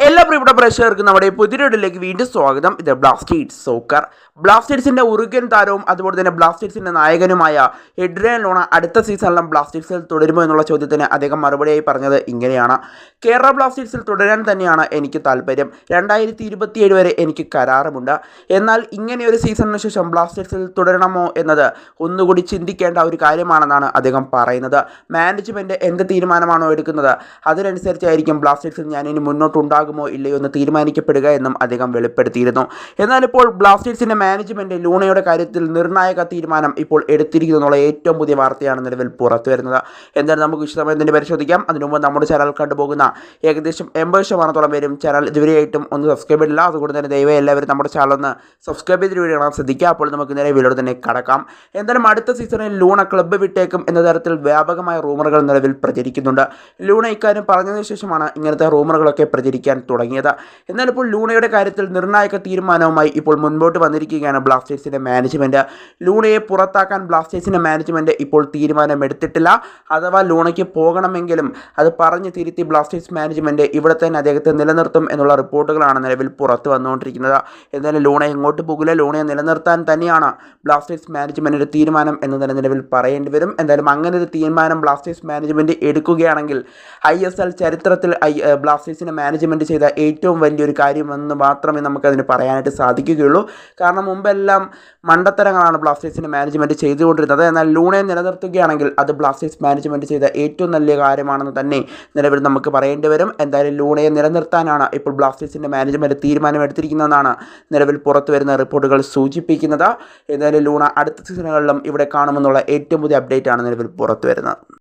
Él പ്രിയപ്പെട്ട പ്രേക്ഷകർക്ക് നമ്മുടെ പുതിയൊരിലേക്ക് വീണ്ടും സ്വാഗതം. ഇത് ബ്ലാസ്റ്റേഴ്സ് സോക്കർ ബ്ലാസ്റ്റേഴ്സിന്റെ ഉറുഗൻ താരവും അതുപോലെ തന്നെ ബ്ലാസ്റ്റേഴ്സിന്റെ നായകനുമായ എഡ്രിയൻ ലോണ അടുത്ത സീസണിലും ബ്ലാസ്റ്റേഴ്സിൽ തുടരുമോ എന്നുള്ള ചോദ്യത്തിന് അദ്ദേഹം മറുപടിയായി പറഞ്ഞത് ഇങ്ങനെയാണ്. കേരള ബ്ലാസ്റ്റേഴ്സിൽ തുടരാൻ തന്നെയാണ് എനിക്ക് താല്പര്യം. രണ്ടായിരത്തി ഇരുപത്തിയേഴ് വരെ എനിക്ക് കരാറുമുണ്ട്. എന്നാൽ ഇങ്ങനെയൊരു സീസണിന് ശേഷം ബ്ലാസ്റ്റേഴ്സിൽ തുടരണമോ എന്നത് ഒന്നുകൂടി ചിന്തിക്കേണ്ട ഒരു കാര്യമാണെന്നാണ് അദ്ദേഹം പറയുന്നത്. മാനേജ്മെന്റ് എന്ത് തീരുമാനമാണോ എടുക്കുന്നത്? അതിനനുസരിച്ചായിരിക്കും ബ്ലാസ്റ്റേഴ്സിൽ ഞാൻ ഇനി മുന്നോട്ടുണ്ടാകുമോ ഇല്ലയോ എന്ന് തീരുമാനിക്കപ്പെടുക എന്നും അദ്ദേഹം വെളിപ്പെടുത്തിയിരുന്നു. എന്നാൽ ഇപ്പോൾ ബ്ലാസ്റ്റേഴ്സിന്റെ മാനേജ്മെന്റ് ലൂണയുടെ കാര്യത്തിൽ നിർണായക തീരുമാനം ഇപ്പോൾ എടുത്തിരിക്കുന്നു എന്നുള്ള ഏറ്റവും പുതിയ വാർത്തയാണ് നിലവിൽ പുറത്തു വരുന്നത്. എന്തായാലും നമുക്ക് വിശദമായി തന്നെ പരിശോധിക്കാം. അതിനു മുമ്പ് നമ്മുടെ ചാനൽ കണ്ടുപോകുന്ന ഏകദേശം എൺപത് ശതമാനത്തോളം പേരും ചാനൽ ഇതുവരെയായിട്ടും ഒന്ന് സബ്സ്ക്രൈബ് ചെയ്തില്ല അതുകൊണ്ട് തന്നെ ദയവായി എല്ലാവരും നമ്മുടെ ചാനൽ ഒന്ന് സബ്സ്ക്രൈബ് ചെയ്ത് വീഡിയോ കാണാൻ ശ്രദ്ധിക്കുക. അപ്പോൾ നമുക്ക് നേരെ വീഡിയോ തന്നെ കടക്കാം. എന്തായാലും അടുത്ത സീസണിൽ ലൂണ ക്ലബ്ബ് വിട്ടേക്കും എന്ന തരത്തിൽ വ്യാപകമായ റൂമറുകൾ നിലവിൽ പ്രചരിക്കുന്നുണ്ട്. ലൂണ ഇക്കാര്യം പറഞ്ഞതിന് ശേഷമാണ് ഇങ്ങനത്തെ റൂമറുകളൊക്കെ പ്രചരിക്കാൻ തുടങ്ങിയത്. എന്നാൽ ഇപ്പോൾ ലൂണയുടെ കാര്യത്തിൽ നിർണായക തീരുമാനവുമായി ഇപ്പോൾ മുൻപോട്ട് വന്നിരിക്കുകയാണ് ബ്ലാസ്റ്റേഴ്സിന്റെ മാനേജ്മെന്റ് ലൂണയെ പുറത്താക്കാൻ ബ്ലാസ്റ്റേഴ്സിന്റെ മാനേജ്മെന്റ് ഇപ്പോൾ തീരുമാനമെടുത്തിട്ടില്ല. അഥവാ ലൂണയ്ക്ക് പോകണമെങ്കിലും അത് പറഞ്ഞ് തിരുത്തി ബ്ലാസ്റ്റേഴ്സ് മാനേജ്മെന്റ് ഇവിടെ തന്നെ അദ്ദേഹത്തെ നിലനിർത്തും എന്നുള്ള റിപ്പോർട്ടുകളാണ് നിലവിൽ പുറത്ത് വന്നുകൊണ്ടിരിക്കുന്നത്. എന്നാലും ലൂണ എങ്ങോട്ട് പോകില്ല? ലൂണയെ നിലനിർത്താൻ തന്നെയാണ് ബ്ലാസ്റ്റേഴ്സ് മാനേജ്മെന്റിന്റെ തീരുമാനം എന്ന് തന്നെ നിലവിൽ പറയേണ്ടി വരും. എന്തായാലും അങ്ങനെ ഒരു തീരുമാനം ബ്ലാസ്റ്റേഴ്സ് മാനേജ്മെന്റ് എടുക്കുകയാണെങ്കിൽ ഐ എസ് എൽ ചരിത്രത്തിൽ ഐ ബ്ലാസ്റ്റേഴ്സിന്റെ മാനേജ്മെന്റ് ചെയ്ത ഏറ്റവും വലിയൊരു കാര്യമെന്ന് മാത്രമേ നമുക്കതിന് പറയാനായിട്ട് സാധിക്കുകയുള്ളൂ. കാരണം മുമ്പെല്ലാം മണ്ടത്തരങ്ങളാണ് ബ്ലാസ്റ്റേഴ്സിന്റെ മാനേജ്മെന്റ് ചെയ്തുകൊണ്ടിരുന്നത്. എന്നാൽ ലൂണെ നിലനിർത്തുകയാണെങ്കിൽ അത് ബ്ലാസ്റ്റേഴ്സ് മാനേജ്മെന്റ് ചെയ്ത ഏറ്റവും നല്ല കാര്യമാണെന്ന് തന്നെ നിലവിൽ നമുക്ക് പറയേണ്ടി വരും. എന്തായാലും ലൂണയെ നിലനിർത്താനാണ് ഇപ്പോൾ ബ്ലാസ്റ്റേഴ്സിന്റെ മാനേജ്മെന്റ് തീരുമാനമെടുത്തിരിക്കുന്നതെന്നാണ് നിലവിൽ പുറത്തു വരുന്ന റിപ്പോർട്ടുകൾ സൂചിപ്പിക്കുന്നത്. എന്തായാലും ലൂണ അടുത്ത സീസണുകളിലും ഇവിടെ കാണുമെന്നുള്ള ഏറ്റവും പുതിയ അപ്ഡേറ്റ് ആണ് നിലവിൽ പുറത്തു വരുന്നത്.